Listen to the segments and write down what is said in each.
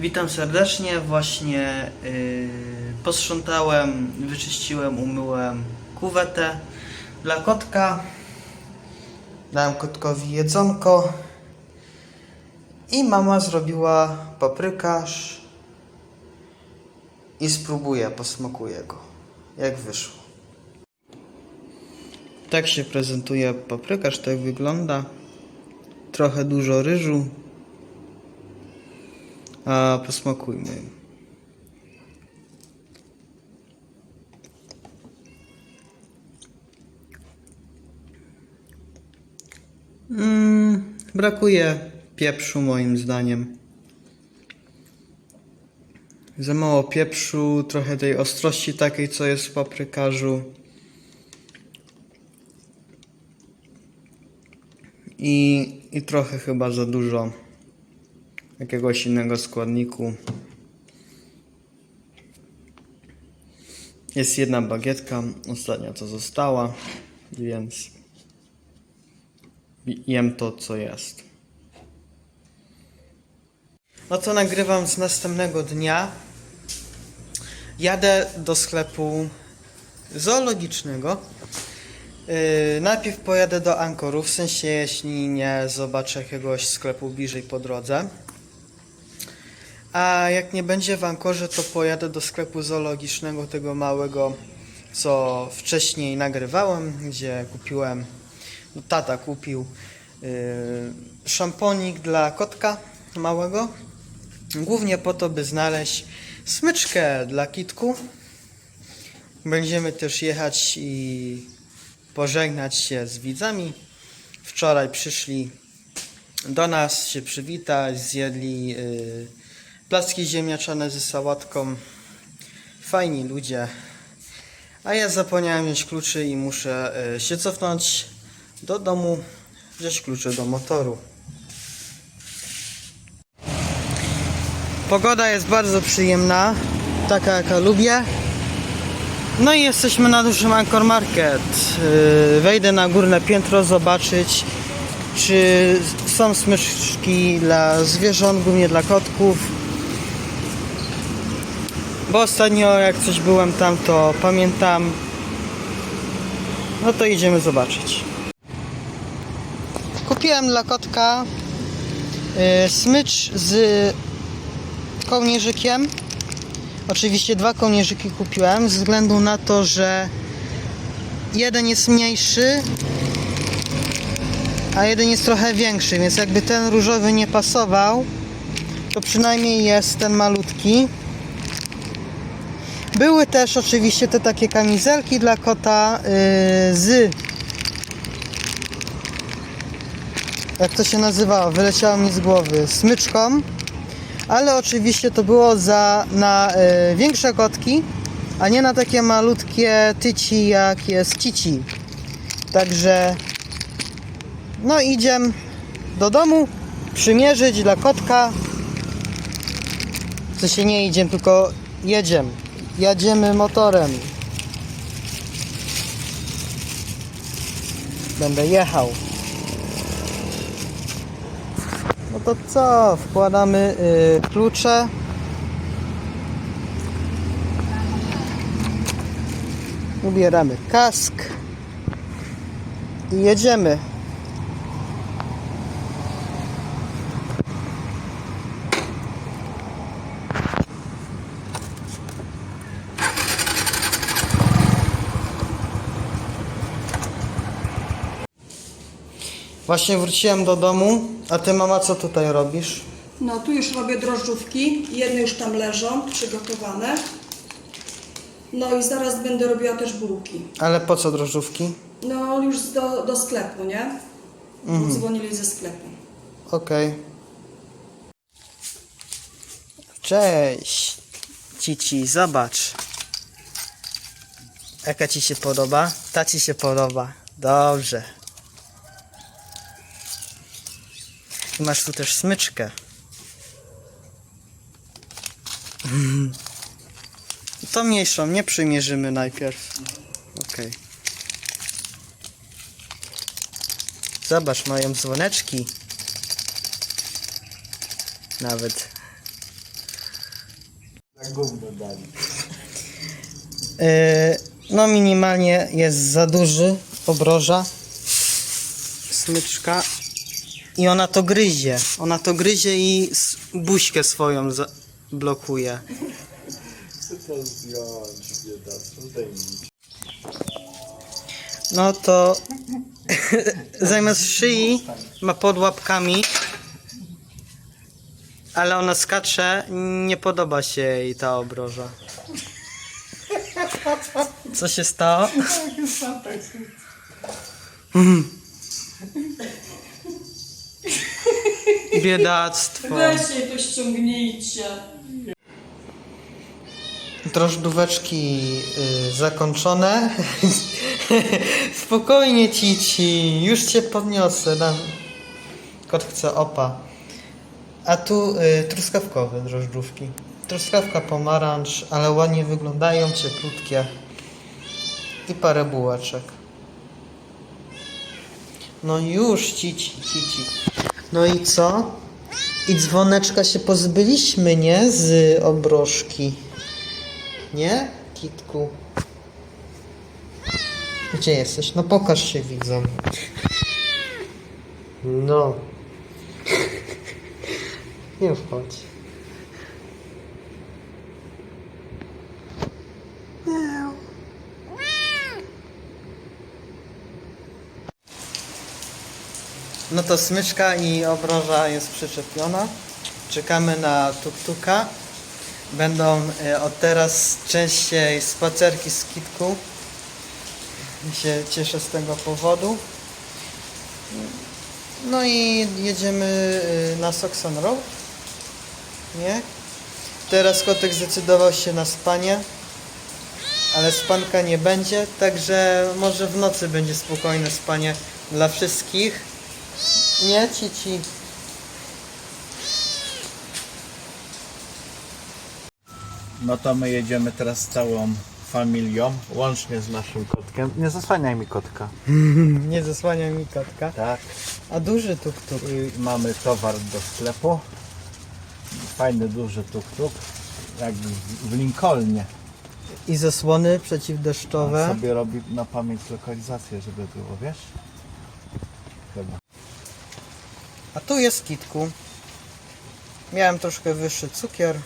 Witam serdecznie. Właśnie yy, posprzątałem, wyczyściłem, umyłem kuwetę dla kotka. Dałem kotkowi jedzonko. I mama zrobiła paprykarz. I spróbuję, posmakuję go. Jak wyszło. Tak się prezentuje paprykarz, tak wygląda. Trochę dużo ryżu. A posmakujmy. Mm, brakuje pieprzu moim zdaniem. Za mało pieprzu, trochę tej ostrości takiej, co jest w paprykarzu. I, I trochę chyba za dużo jakiegoś innego składniku. Jest jedna bagietka, ostatnia co została, więc jem to co jest. No to nagrywam z następnego dnia. Jadę do sklepu zoologicznego. Yy, najpierw pojadę do Ankoru, w sensie jeśli nie zobaczę jakiegoś sklepu bliżej po drodze. A jak nie będzie w Ankorze, to pojadę do sklepu zoologicznego, tego małego, co wcześniej nagrywałem, gdzie kupiłem, no tata kupił yy, szamponik dla kotka małego. Głównie po to, by znaleźć smyczkę dla kitku. Będziemy też jechać i pożegnać się z widzami. Wczoraj przyszli do nas się przywitać, zjedli yy, placki ziemniaczane ze sałatką. Fajni ludzie. A ja zapomniałem wziąć kluczy i muszę yy, się cofnąć do domu, wziąć klucze do motoru. Pogoda jest bardzo przyjemna, taka jaka lubię. No i jesteśmy na dużym Anchor Market. Yy, Wejdę na górne piętro zobaczyć, czy są smyczki dla zwierząt, głównie dla kotków. Bo ostatnio jak coś byłem tam, to pamiętam. No to idziemy zobaczyć. Kupiłem dla kotka yy, smycz z kołnierzykiem. Oczywiście dwa kołnierzyki kupiłem, ze względu na to, że jeden jest mniejszy, a jeden jest trochę większy, więc jakby ten różowy nie pasował, to przynajmniej jest ten malutki. Były też oczywiście te takie kamizelki dla kota yy, z jak to się nazywało, wyleciało mi z głowy, smyczką ale oczywiście to było za, na y, większe kotki, a nie na takie malutkie tyci jak jest cici. Także no idziemy do domu przymierzyć dla kotka. Co się nie idziemy, tylko jedziemy. Jedziemy motorem. Będę jechał. No to co? Wkładamy y, klucze. Ubieramy kask i jedziemy. Właśnie wróciłem do domu, a ty mama co tutaj robisz? No tu już robię drożdżówki, jedne już tam leżą, przygotowane. No i zaraz będę robiła też bułki. Ale po co drożdżówki? No już do, do sklepu, nie? Mhm. Dzwonili ze sklepu. Okej. Cześć. Cici, zobacz. Jaka ci się podoba? Ta ci się podoba. Dobrze. I masz tu też smyczkę. To mniejszą, nie przymierzymy najpierw. Okej. Zobacz, mają dzwoneczki. Nawet. Na gówno dali. Yy, no minimalnie jest za duży obroża. Smyczka. I ona to gryzie. Ona to gryzie i s- buźkę swoją za- blokuje. Chcę to zdjąć, biedactwo, zdejmij. No to zamiast szyi ma pod łapkami. Ale ona skacze, nie podoba się jej ta obroża. Co się stało? Biedactwo. Weźcie to ściągnijcie. Drożdżóweczki y, zakończone. Spokojnie Cici, już Cię podniosę. Dam. Kot chce opa. A tu y, truskawkowe drożdżówki. Truskawka pomarańcz, ale ładnie wyglądają, cieplutkie. I parę bułeczek. No już Cici, Cici. No i co? I dzwoneczka się pozbyliśmy, nie? Z obrożki. Nie? Kitku. Gdzie jesteś? No pokaż się widzom. No. Nie wchodź. No to smyczka i obroża jest przyczepiona. Czekamy na tuktuka. Będą e, od teraz częściej spacerki z kitku. Się cieszę z tego powodu. No i jedziemy e, na Soxon Road. Nie? Teraz kotek zdecydował się na spanie. Ale spanka nie będzie, także może w nocy będzie spokojne spanie dla wszystkich. Nie, cici. No to my jedziemy teraz z całą familią, łącznie z naszym kotkiem. Nie zasłaniaj mi kotka. Nie zasłania mi kotka. Tak. A duży tuk-tuk. I mamy towar do sklepu. Fajny, duży tuk-tuk. Jak w Lincolnie. I zasłony On przeciwdeszczowe. sobie robi na pamięć lokalizację, żeby było, wiesz? Chyba. A tu jest kitku. Miałem troszkę wyższy cukier.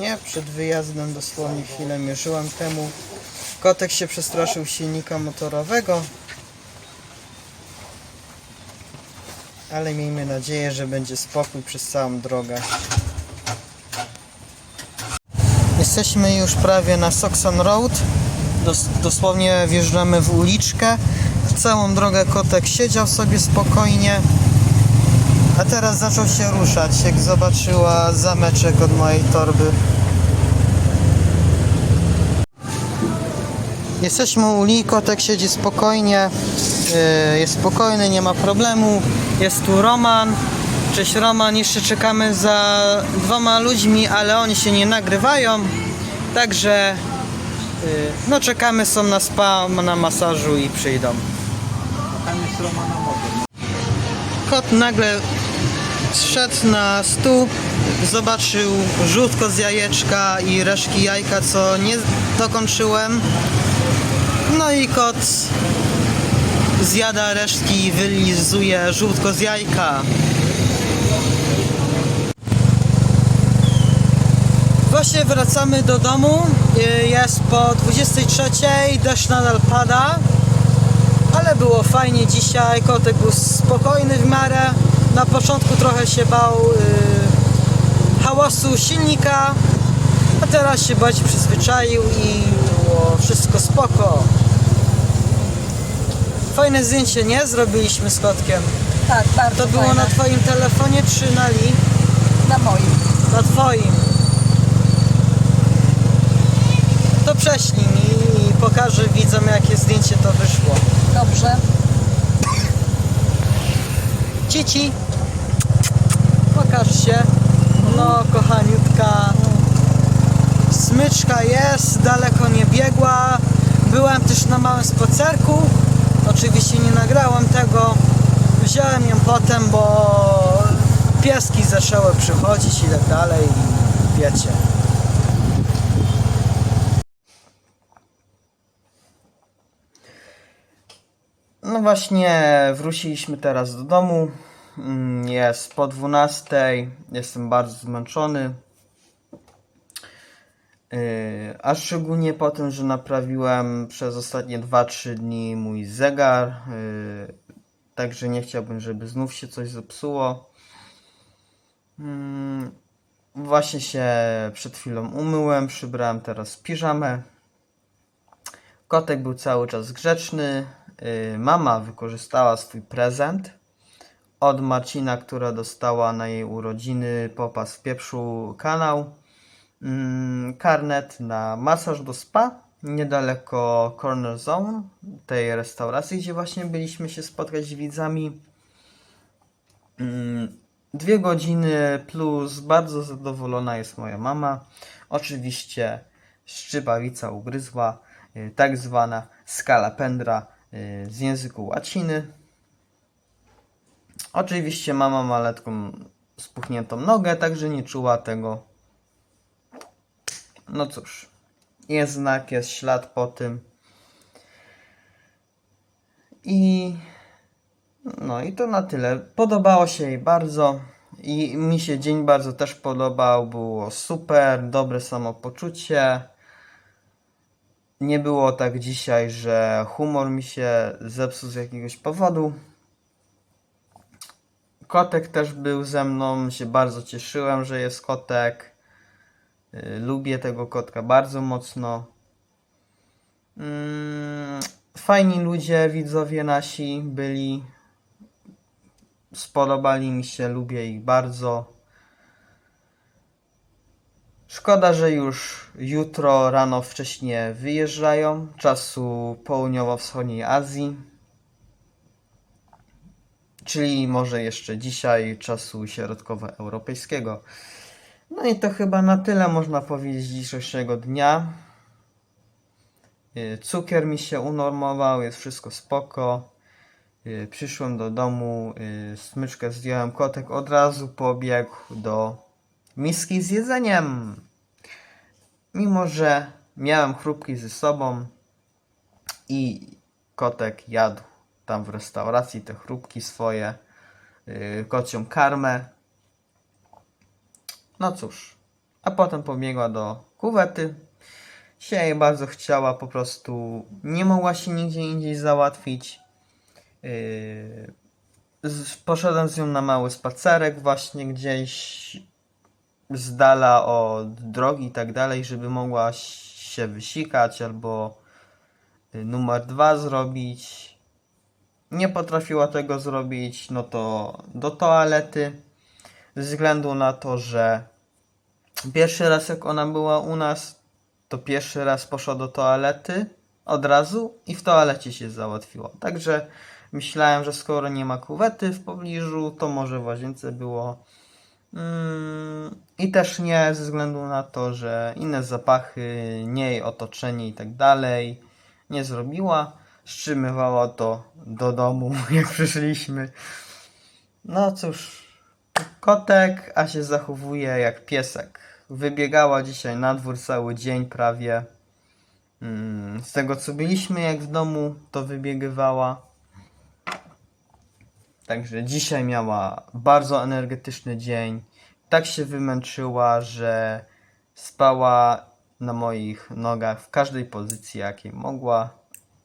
Nie, przed wyjazdem dosłownie chwilę mierzyłem temu. Kotek się przestraszył silnika motorowego. Ale miejmy nadzieję, że będzie spokój przez całą drogę. Jesteśmy już prawie na Soxon Road. Dos dosłownie wjeżdżamy w uliczkę. Całą drogę kotek siedział sobie spokojnie. A teraz zaczął się ruszać, jak zobaczyła zameczek od mojej torby. Jesteśmy u Uli, kotek siedzi spokojnie, yy, jest spokojny, nie ma problemu. Jest tu Roman. Cześć Roman, jeszcze czekamy za dwoma ludźmi, ale oni się nie nagrywają. Także yy, no czekamy, są na spa, na masażu i przyjdą. Romana. Kot nagle zszedł na stół, zobaczył żółtko z jajeczka i reszki jajka, co nie dokończyłem. No i kot zjada resztki i wylizuje żółtko z jajka. Właśnie wracamy do domu. Jest po 23, deszcz nadal pada. Ale było fajnie dzisiaj, kotek był spokojny w miarę. Na początku trochę się bał y, hałasu silnika, a teraz się bardziej przyzwyczaił i było wszystko spoko. Fajne zdjęcie, nie? Zrobiliśmy z kotkiem. Tak, bardzo To było fajne. na twoim telefonie czy na li? na moim. Na twoim. To i pokażę widzom jakie zdjęcie to wyszło. Dobrze. Cici, pokaż się. No, kochaniutka. Smyczka jest, daleko nie biegła. Byłem też na małym spacerku. Oczywiście nie nagrałem tego. Wziąłem ją potem, bo pieski zaczęły przychodzić i tak dalej i wiecie. No właśnie, wróciliśmy teraz do domu. Mm, Jest po 12. Jestem bardzo zmęczony. Yy, a szczególnie po tym, że naprawiłem przez ostatnie 2-3 dni mój zegar. Yy, także nie chciałbym, żeby znów się coś zepsuło. Mm, Właśnie się przed chwilą umyłem, przybrałem teraz piżamę. Kotek był cały czas grzeczny. Yy, Mama wykorzystała swój prezent od Marcina, która dostała na jej urodziny popas w pieprzu kanał. Mm, Karnet na masaż do spa niedaleko Corner Zone, tej restauracji, gdzie właśnie byliśmy się spotkać z widzami. Mm, Dwie godziny plus bardzo zadowolona jest moja mama. Oczywiście szczypawica ugryzła, y, tak zwana skala pendra y, z języku łaciny. Oczywiście mama ma letką spuchniętą nogę, także nie czuła tego. No cóż, jest znak, jest ślad po tym. I no i to na tyle. Podobało się jej bardzo. I mi się dzień bardzo też podobał. Było super, dobre samopoczucie. Nie było tak dzisiaj, że humor mi się zepsuł z jakiegoś powodu. Kotek też był ze mną. Się bardzo cieszyłem, że jest kotek. Y, Lubię tego kotka bardzo mocno. Mm, Fajni ludzie, widzowie nasi byli. Spodobali mi się, lubię ich bardzo. Szkoda, że już jutro rano wcześnie wyjeżdżają, czasu południowo-wschodniej Azji. Czyli może jeszcze dzisiaj czasu środkowoeuropejskiego. No i to chyba na tyle można powiedzieć dzisiejszego dnia. Y, Cukier mi się unormował, jest wszystko spoko. Y, Przyszłem do domu, y, smyczkę zdjąłem, kotek od razu pobiegł do miski z jedzeniem. Mimo, że miałem chrupki ze sobą i kotek jadł tam w restauracji te chrupki swoje, y, kocią karmę. No cóż, a potem pobiegła do kuwety. Się jej bardzo chciała, po prostu nie mogła się nigdzie indziej załatwić. Yy, poszedłem z nią na mały spacerek, właśnie gdzieś z dala od drogi i tak dalej, żeby mogła się wysikać albo y, numer dwa zrobić. Nie potrafiła tego zrobić, no to do toalety. Ze względu na to, że pierwszy raz jak ona była u nas, to pierwszy raz poszła do toalety od razu i w toalecie się załatwiła. Także myślałem, że skoro nie ma kuwety w pobliżu, to może w łazience było. I też nie ze względu na to, że inne zapachy, nie jej otoczenie i tak dalej nie zrobiła. Wstrzymywała to do domu, jak przyszliśmy. No cóż, kotek, a się zachowuje jak piesek. Wybiegała dzisiaj na dwór cały dzień prawie. Mm, Z tego co byliśmy jak w domu, to wybiegywała. Także dzisiaj miała bardzo energetyczny dzień. Tak się wymęczyła, że spała na moich nogach w każdej pozycji, jakiej mogła.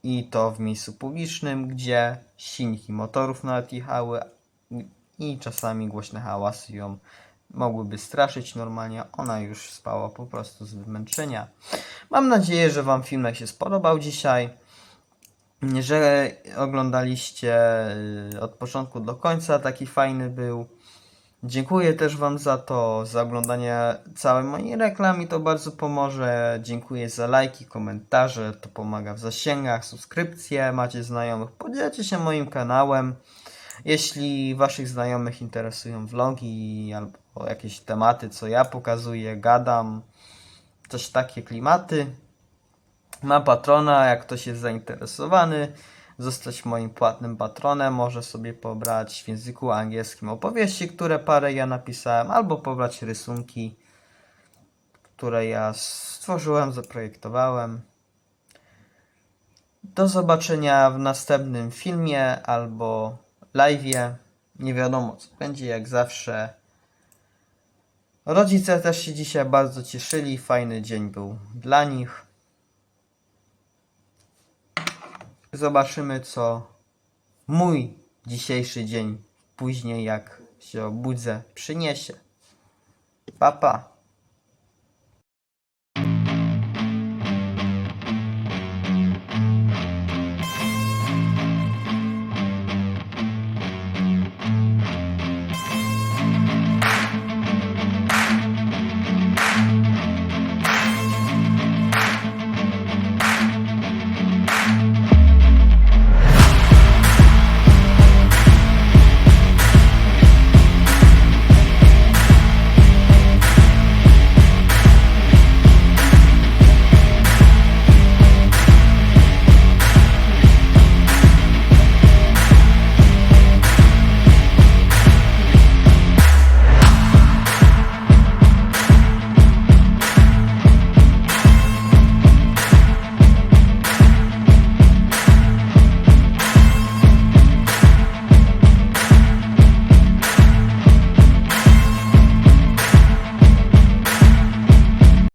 I to w miejscu publicznym, gdzie silniki motorów nawet jechały i czasami głośne hałasy ją mogłyby straszyć normalnie. Ona już spała po prostu z wymęczenia. Mam nadzieję, że Wam filmek się spodobał dzisiaj że oglądaliście y, od początku do końca, taki fajny był. Dziękuję też Wam za to, za oglądanie całej mojej reklamy, to bardzo pomoże. Dziękuję za lajki, komentarze, to pomaga w zasięgach, subskrypcje, macie znajomych, podzielcie się moim kanałem. Jeśli Waszych znajomych interesują vlogi albo jakieś tematy, co ja pokazuję, gadam, coś takie klimaty, ma patrona, jak ktoś jest zainteresowany. zostać moim płatnym patronem, może sobie pobrać w języku angielskim opowieści, które parę ja napisałem, albo pobrać rysunki, które ja stworzyłem, zaprojektowałem. Do zobaczenia w następnym filmie albo live'ie. Nie wiadomo co będzie, jak zawsze. Rodzice też się dzisiaj bardzo cieszyli, fajny dzień był dla nich. Zobaczymy, co mój dzisiejszy dzień później, jak się obudzę, przyniesie. Pa, pa.